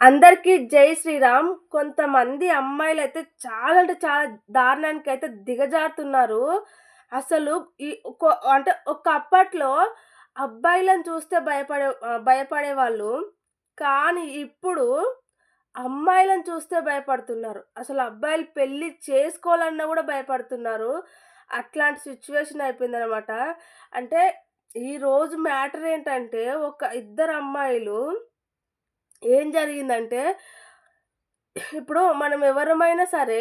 అందరికీ జై శ్రీరామ్. కొంతమంది అమ్మాయిలైతే చాలా అంటే చాలా దారుణానికి అయితే దిగజారుతున్నారు. అసలు ఈ అంటే ఒక అప్పట్లో అబ్బాయిలను చూస్తే భయపడే భయపడేవాళ్ళు. కానీ ఇప్పుడు అమ్మాయిలను చూస్తే భయపడుతున్నారు. అసలు అబ్బాయిలు పెళ్ళి చేసుకోవాలన్నా కూడా భయపడుతున్నారు. అట్లాంటి సిచ్యువేషన్ అయిపోయిందనమాట. అంటే ఈరోజు మ్యాటర్ ఏంటంటే ఒక ఇద్దరు అమ్మాయిలు ఏం జరిగిందంటే ఇప్పుడు మనం ఎవరమైనా సరే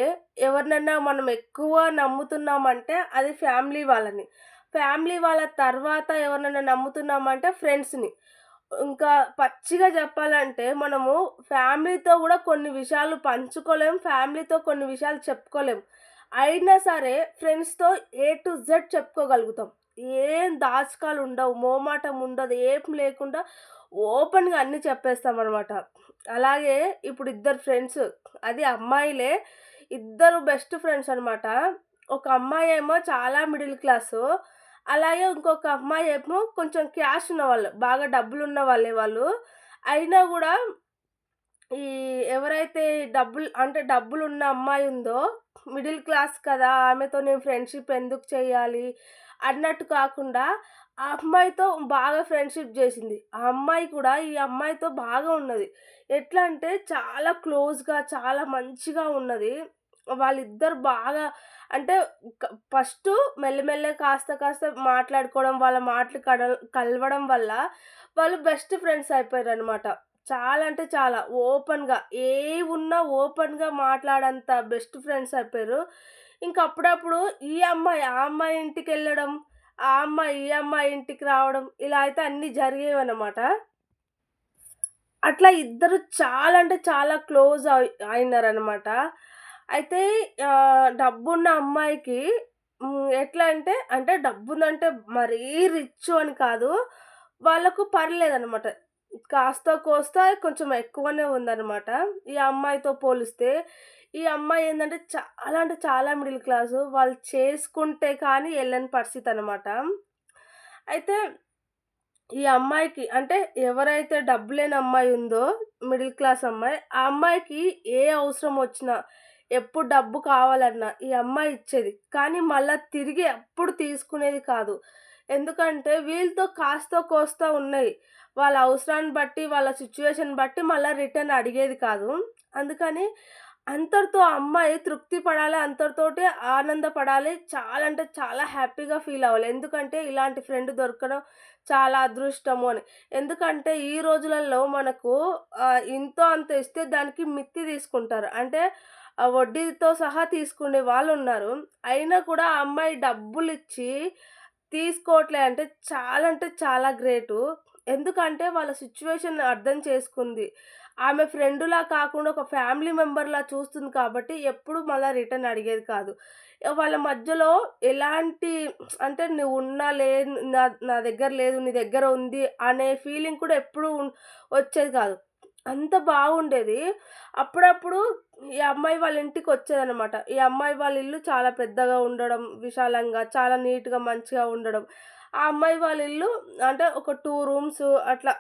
ఎవరినైనా మనం ఎక్కువ నమ్ముతున్నామంటే అది ఫ్యామిలీ వాళ్ళని. ఫ్యామిలీ వాళ్ళ తర్వాత ఎవరినైనా నమ్ముతున్నామంటే ఫ్రెండ్స్‌ని. ఇంకా పచ్చిగా చెప్పాలంటే మనము ఫ్యామిలీతో కూడా కొన్ని విషయాలు పంచుకోలేం. ఫ్యామిలీతో కొన్ని విషయాలు చెప్పుకోలేం. అయినా సరే ఫ్రెండ్స్‌తో ఏ టు జెడ్ చెప్పుకోగలుగుతాం. ఏం దాచకాలు ఉండవు. మోమాటం ఉండదు. ఏం లేకుండా ఓపెన్‌గా అన్నీ చెప్పేస్తామనమాట. అలాగే ఇప్పుడు ఇద్దరు ఫ్రెండ్స్ అది అమ్మాయిలే. ఇద్దరు బెస్ట్ ఫ్రెండ్స్ అనమాట. ఒక అమ్మాయి ఏమో చాలా మిడిల్ క్లాసు. అలాగే ఇంకొక అమ్మాయి ఏమో కొంచెం క్యాష్ ఉన్నవాళ్ళు. బాగా డబ్బులున్న వాళ్ళే వాళ్ళు. అయినా కూడా ఈ ఎవరైతే డబ్బులు అంటే డబ్బులు ఉన్న అమ్మాయి ఉందో మిడిల్ క్లాస్ కదా! ఆమెతో నేను ఫ్రెండ్‌షిప్ ఎందుకు చేయాలి అన్నట్టు కాకుండా ఆ అమ్మాయితో బాగా ఫ్రెండ్‌షిప్ చేసింది ఆ అమ్మాయి కూడా ఈ అమ్మాయితో బాగా ఉన్నది. ఎట్లా అంటే చాలా క్లోజ్‌గా చాలా మంచిగా ఉన్నది. వాళ్ళిద్దరు బాగా అంటే ఫస్ట్ మెల్లమెల్ల కాస్త కాస్త మాట్లాడుకోవడం, వాళ్ళ మాటలు కడ కలవడం వల్ల వాళ్ళు బెస్ట్ ఫ్రెండ్స్ అయిపోయారు అనమాట చాలా అంటే చాలా ఓపెన్‌గా ఏవున్నా ఓపెన్‌గా మాట్లాడంత బెస్ట్ ఫ్రెండ్స్ అయిపోయారు. ఇంక అప్పుడప్పుడు ఈ అమ్మాయి ఆ అమ్మాయి ఇంటికెళ్ళడం, ఆ అమ్మాయి ఈ అమ్మాయి ఇంటికి రావడం ఇలా అయితే అన్నీ జరిగేవి అనమాట అట్లా ఇద్దరు చాలా అంటే చాలా క్లోజ్ అయినారనమాట. అయితే డబ్బున్న అమ్మాయికి ఎట్లా అంటే, అంటే డబ్బుందంటే మరీ రిచ్ అని కాదు. వాళ్ళకు పర్లేదనమాట. కాస్త కోస్త కొంచెం ఎక్కువనే ఉందనమాట. ఈ అమ్మాయితో పోలిస్తే. ఈ అమ్మాయి ఏంటంటే చాలా అంటే చాలా మిడిల్ క్లాసు. వాళ్ళు చేసుకుంటే కానీ వెళ్ళని పరిస్థితి అనమాట అయితే ఈ అమ్మాయికి అంటే ఎవరైతే డబ్బు లేని అమ్మాయి ఉందో మిడిల్ క్లాస్ అమ్మాయి, ఆ అమ్మాయికి ఏ అవసరం వచ్చినా, ఎప్పుడు డబ్బు కావాలన్నా ఈ అమ్మాయి ఇచ్చేది. కానీ మళ్ళా తిరిగి ఎప్పుడు తీసుకునేది కాదు. ఎందుకంటే వీళ్ళతో కాస్తో కోస్త ఉన్నాయి. వాళ్ళ అవసరాన్ని బట్టి, వాళ్ళ సిచ్యువేషన్ బట్టి మళ్ళీ రిటర్న్ అడిగేది కాదు. అందుకని అంతటితో అమ్మాయి తృప్తి పడాలి. అంతటితోటి ఆనందపడాలి. చాలా అంటే చాలా హ్యాపీగా ఫీల్ అవ్వాలి. ఎందుకంటే ఇలాంటి ఫ్రెండ్ దొరకడం చాలా అదృష్టము అని. ఎందుకంటే ఈ రోజులలో మనకు ఇంతో అంత ఇస్తే దానికి మిత్తి తీసుకుంటారు. అంటే ఆ వడ్డీతో సహా తీసుకునే వాళ్ళు ఉన్నారు అయినా కూడా ఆ అమ్మాయి డబ్బులిచ్చి తీసుకోవట్లే అంటే చాలా అంటే చాలా గ్రేటు. ఎందుకంటే వాళ్ళ సిచ్యువేషన్ అర్థం చేసుకుంది. ఆమె ఫ్రెండులా కాకుండా ఒక ఫ్యామిలీ మెంబర్‌లా చూస్తుంది కాబట్టి ఎప్పుడు మళ్ళీ రిటర్న్ అడిగేది కాదు. వాళ్ళ మధ్యలో ఎలాంటి అంటే నువ్వున్నా లే నా నా దగ్గర లేదు, నీ దగ్గర ఉంది అనే ఫీలింగ్ కూడా ఎప్పుడూ వచ్చేది కాదు. అంత బాగుండేది. అప్పుడప్పుడు ఈ అమ్మాయి వాళ్ళ ఇంటికి వచ్చేదనమాట ఈ అమ్మాయి వాళ్ళ ఇల్లు చాలా పెద్దగా ఉండడం, విశాలంగా చాలా నీట్‌గా మంచిగా ఉండడం. ఆ అమ్మాయి వాళ్ళ ఇల్లు అంటే ఒక టూ రూమ్స్ అట్లా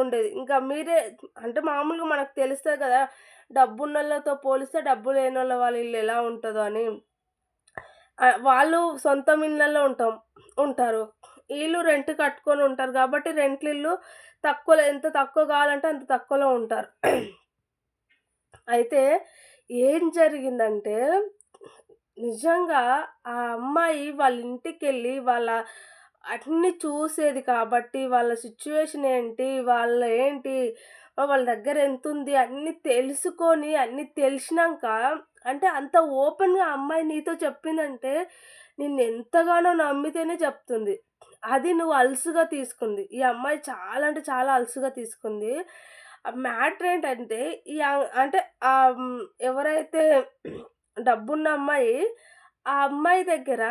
ఉండేది. ఇంకా మీరే అంటే మామూలుగా మనకు తెలుస్తుంది కదా! డబ్బున్న వాళ్ళతో పోలిస్తే డబ్బు లేనోళ్ళ వాళ్ళ ఇల్లు ఎలా ఉంటుందో అని. వాళ్ళు సొంతం ఇళ్ళల్లో ఉంటాం ఉంటారు. వీళ్ళు రెంట్ కట్టుకొని ఉంటారు కాబట్టి రెంట్లిల్లు తక్కువలో ఎంత తక్కువ కావాలంటే అంత తక్కువలో ఉంటారు. అయితే ఏం జరిగిందంటే నిజంగా ఆ అమ్మాయి వాళ్ళ ఇంటికెళ్ళి వాళ్ళ అన్నీ చూసేది కాబట్టి వాళ్ళ సిచ్యువేషన్ ఏంటి? వాళ్ళ ఏంటి? వాళ్ళ దగ్గర ఎంత ఉంది అన్నీ తెలుసుకొని అన్నీ తెలిసినాక అంటే అంత ఓపెన్‌గా అమ్మాయి నీతో చెప్పిందంటే నిన్ను ఎంతగానో నమ్మితేనే చెప్తుంది. అది నువ్వు అలుసుగా తీసుకుంది. ఈ అమ్మాయి చాలా అంటే చాలా అలుసుగా తీసుకుంది. ఆ మ్యాటర్ ఏంటంటే ఈ అంటే ఎవరైతే డబ్బున్న అమ్మాయి, ఆ అమ్మాయి దగ్గర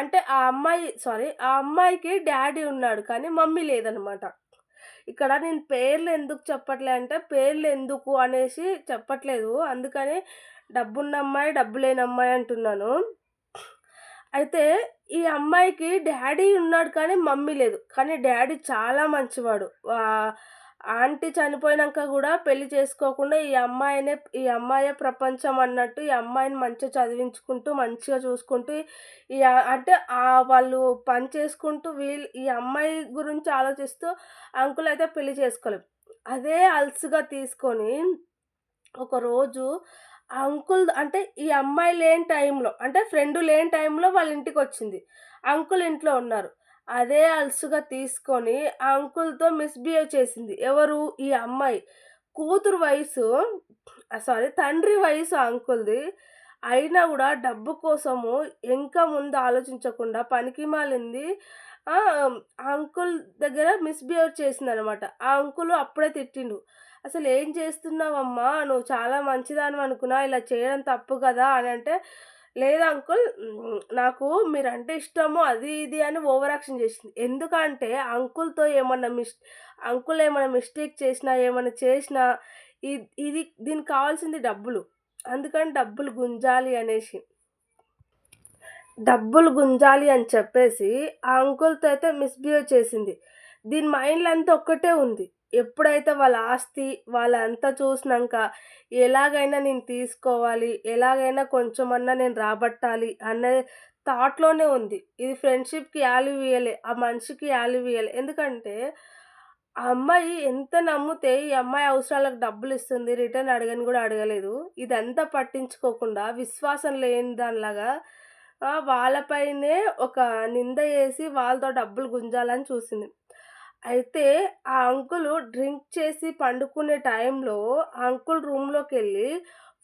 అంటే ఆ అమ్మాయి సారీ ఆ అమ్మాయికి డాడీ ఉన్నాడు. కానీ మమ్మీ లేదనమాట. ఇక్కడ నేను పేర్లు ఎందుకు చెప్పట్లే అంటే పేర్లు ఎందుకు అనేసి చెప్పట్లేదు. అందుకని డబ్బున్న అమ్మాయి, డబ్బు లేని అమ్మాయి అంటున్నాను. అయితే ఈ అమ్మాయికి డాడీ ఉన్నాడు కానీ మమ్మీ లేదు. కానీ డాడీ చాలా మంచివాడు. ఆంటీ చనిపోయినాక కూడా పెళ్ళి చేసుకోకుండా ఈ అమ్మాయినే ఈ అమ్మాయే ప్రపంచం అన్నట్టు ఈ అమ్మాయిని మంచిగా చదివించుకుంటూ, మంచిగా చూసుకుంటూ ఈ అంటే వాళ్ళు పని చేసుకుంటూ వీళ్ళు ఈ అమ్మాయి గురించి ఆలోచిస్తూ అంకుల్ అయితే పెళ్ళి చేసుకోలేదు. అదే అలుసుగా తీసుకొని ఒకరోజు ఆ అంకుల్ అంటే ఈ అమ్మాయి లేని టైంలో అంటే ఫ్రెండ్ లేని టైంలో వాళ్ళ ఇంటికి వచ్చింది అంకుల్ ఇంట్లో ఉన్నారు. అదే అలుసుగా తీసుకొని ఆ అంకుల్‌తో మిస్‌బిహేవ్ చేసింది. ఎవరు? ఈ అమ్మాయి. కూతురు వయసు సారీ తండ్రి వయసు అంకుల్‌ది. అయినా కూడా డబ్బు కోసము ఇంకా ముందు ఆలోచించకుండా పనికి మాలింది ఆ అంకుల్ దగ్గర మిస్‌బిహేవ్ చేసిందనమాట. ఆ అంకుల్ అప్పుడే తిట్టిండు. అసలు ఏం చేస్తున్నావమ్మా? నువ్వు చాలా మంచిదానివనుకున్నా. ఇలా చేయడం తప్పు కదా!" అని అంటే లేదు అంకుల్ నాకు మీరంటే ఇష్టము అది ఇది అని ఓవర్ యాక్షన్ చేసింది. ఎందుకంటే అంకుల్‌తో ఏమన్నా మిస్ అంకుల్ ఏమైనా మిస్టేక్ చేసినా, ఏమైనా చేసినా ఇది ఇది దీనికి కావాల్సింది డబ్బులు. అందుకని డబ్బులు గుంజాలి అనేసి. డబ్బులు గుంజాలి అని చెప్పేసి ఆ అంకుల్‌తో అయితే మిస్‌బిహేవ్ చేసింది. దీని మైండ్‌లో అంతా ఒక్కటే ఉంది. ఎప్పుడైతే వాళ్ళ ఆస్తి వాళ్ళంతా చూసినాక ఎలాగైనా నేను తీసుకోవాలి, ఎలాగైనా కొంచెమన్నా నేను రాబట్టాలి అనే థాట్‌లోనే ఉంది. ఇది ఫ్రెండ్‌షిప్‌కి వాల్యూ ఆ మనిషికి వాల్యూ ఎందుకంటే ఆ అమ్మాయి ఎంత నమ్మితే ఈ అమ్మాయి అవసరాలకు డబ్బులు ఇస్తుంది రిటర్న్ అడగని కూడా అడగలేదు. ఇదంతా పట్టించుకోకుండా విశ్వాసం లేని దానిలాగా వాళ్ళపైనే ఒక నింద వేసి వాళ్ళతో డబ్బులు గుంజాలని చూసింది. అయితే ఆ అంకుల్ డ్రింక్ చేసి పండుకునే టైంలో ఆ అంకుల్ రూమ్‌లోకెళ్ళి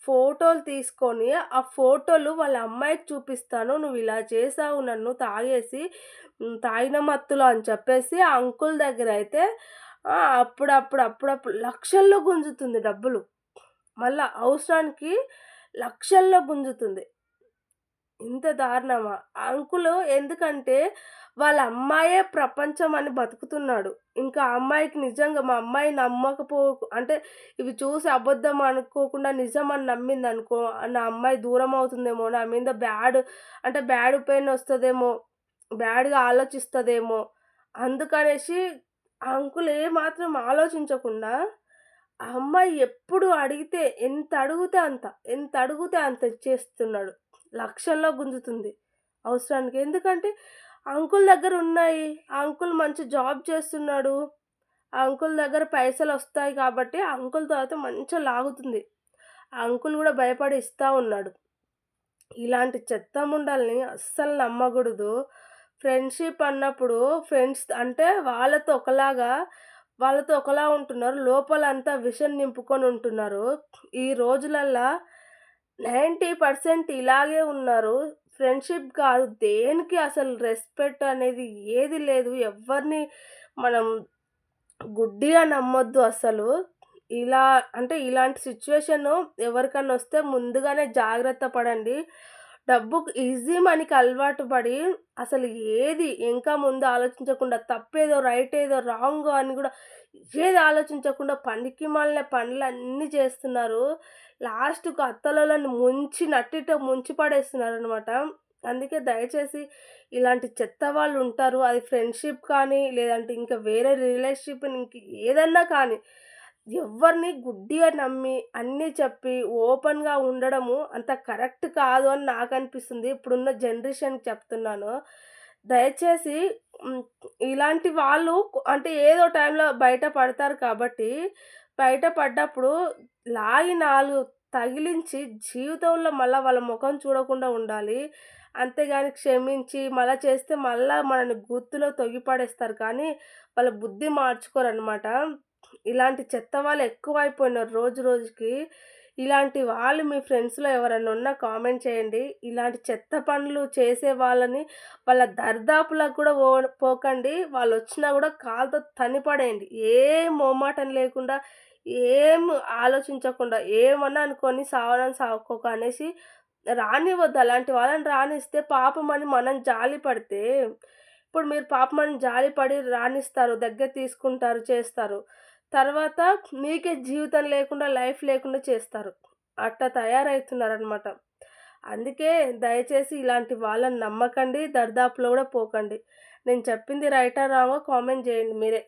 ఫోటోలు తీసుకొని, ఆ ఫోటోలు వాళ్ళ అమ్మాయికి చూపిస్తాను. "నువ్వు ఇలా చేసావు నన్ను తాగేసి తాగిన మత్తులో" అని చెప్పేసి ఆ అంకుల్ దగ్గర అయితే అప్పుడప్పుడు, అప్పుడప్పుడు లక్షల్లో గుంజుతుంది డబ్బులు. మళ్ళా అవసరానికి లక్షల్లో గుంజుతుంది. ఇంత దారుణమా? ఆ అంకులు ఎందుకంటే వాళ్ళ అమ్మాయే ప్రపంచం అని బతుకుతున్నాడు. ఇంకా అమ్మాయికి నిజంగా మా అమ్మాయి నమ్మకపో అంటే ఇవి చూసి అబద్ధం అనుకోకుండా నిజం అని నమ్మింది అనుకో నా అమ్మాయి దూరం అవుతుందేమో, నా మీద బ్యాడ్ అంటే బ్యాడ్ పెయిన్ వస్తుందేమో బ్యాడ్‌గా ఆలోచిస్తుందేమో అందుకనేసి ఆ అంకుల్ ఏమాత్రం ఆలోచించకుండా ఆ అమ్మాయి ఎప్పుడు అడిగితే ఎంత అడిగితే అంత, ఎంత అడిగితే అంత ఇచ్చేస్తున్నాడు. లక్షల్లో గుంజుతుంది అవసరానికి. ఎందుకంటే అంకుల్ దగ్గర ఉన్నాయి. ఆ అంకుల్ మంచి జాబ్ చేస్తున్నాడు. ఆ అంకుల్ దగ్గర పైసలు వస్తాయి కాబట్టి ఆ తర్వాత మంచిగా లాగుతుంది. ఆ అంకుల్ కూడా భయపడి ఇస్తూ ఉన్నాడు. ఇలాంటి చెత్త ముండల్ని అస్సలు నమ్మకూడదు ఫ్రెండ్‌షిప్ అన్నప్పుడు ఫ్రెండ్స్ అంటే వాళ్ళతో ఒకలాగా వాళ్ళతో ఒకలా ఉంటున్నారు. లోపలంతా విషం నింపుకొని ఉంటున్నారు. ఈ రోజులల్లా 90% ఇలాగే ఉన్నారు. ఫ్రెండ్‌షిప్ కాదు దేనికి అసలు రెస్పెక్ట్ అనేది ఏది లేదు. ఎవరిని మనం గుడ్డిగా నమ్మొద్దు అసలు. ఇలా అంటే ఇలాంటి సిట్యుయేషను ఎవరికన్నా వస్తే ముందుగానే జాగ్రత్త పడండి. డబ్బుకు ఈజీ మనీకి అలవాటు పడి అసలు ఏది ఇంకా ముందు ఆలోచించకుండా తప్పేదో, రైట్ ఏదో, రాంగ్ అని కూడా ఏది ఆలోచించకుండా పనికి మళ్ళనే పనులన్నీ చేస్తున్నారు. లాస్ట్‌కు అత్తలోళ్ళని ముంచి నట్టితో ముంచి పడేస్తున్నారనమాట. అందుకే దయచేసి ఇలాంటి చెత్త వాళ్ళు ఉంటారు అది ఫ్రెండ్‌షిప్ కానీ, లేదంటే ఇంకా వేరే రిలేషన్‌షిప్ ఇంక ఏదన్నా కానీ, ఎవ్వరిని గుడ్డిగా నమ్మి, అన్నీ చెప్పి, ఓపెన్‌గా ఉండడము అంత కరెక్ట్ కాదు అని నాకు అనిపిస్తుంది ఇప్పుడున్న జనరేషన్‌కి చెప్తున్నాను. దయచేసి ఇలాంటి వాళ్ళు అంటే ఏదో టైంలో బయట పడతారు కాబట్టి, బయట పడ్డప్పుడు లాగి నాలుగు తగిలించి జీవితంలో మళ్ళీ వాళ్ళ ముఖం చూడకుండా ఉండాలి. అంతేగాని క్షమించి మళ్ళీ చేస్తే మళ్ళీ మనల్ని గుర్తులో తొగిపడేస్తారు కానీ, వాళ్ళ బుద్ధి మార్చుకోరనమాట. ఇలాంటి చెత్త వాళ్ళు ఎక్కువైపోయినారు రోజు రోజుకి. ఇలాంటి వాళ్ళు మీ ఫ్రెండ్స్‌లో ఎవరైనా ఉన్నా కామెంట్ చేయండి. ఇలాంటి చెత్త పనులు చేసే వాళ్ళని వాళ్ళ దరిదాపులకు కూడా పో పోకండి. వాళ్ళొచ్చినా కూడా కాలుతో తనిపడేయండి ఏం మొహమాటం లేకుండా, ఏం ఆలోచించకుండా, ఏమన్నా అనుకొని సావనని సావుకోక అనేసి రానివ్వద్దు. అలాంటి వాళ్ళని రానిస్తే పాపం అని మనం జాలి పడితే, ఇప్పుడు మీరు పాపమని జాలి పడి రాణిస్తారు దగ్గర తీసుకుంటారు, చేస్తారు. తర్వాత మీకే జీవితం లేకుండా, లైఫ్ లేకుండా చేస్తారు. అట్టా తయారవుతున్నారనమాట అందుకే దయచేసి ఇలాంటి వాళ్ళని నమ్మకండి. దరిదాపులో కూడా పోకండి. నేను చెప్పింది రైటా రాంగో కామెంట్ చేయండి మీరే.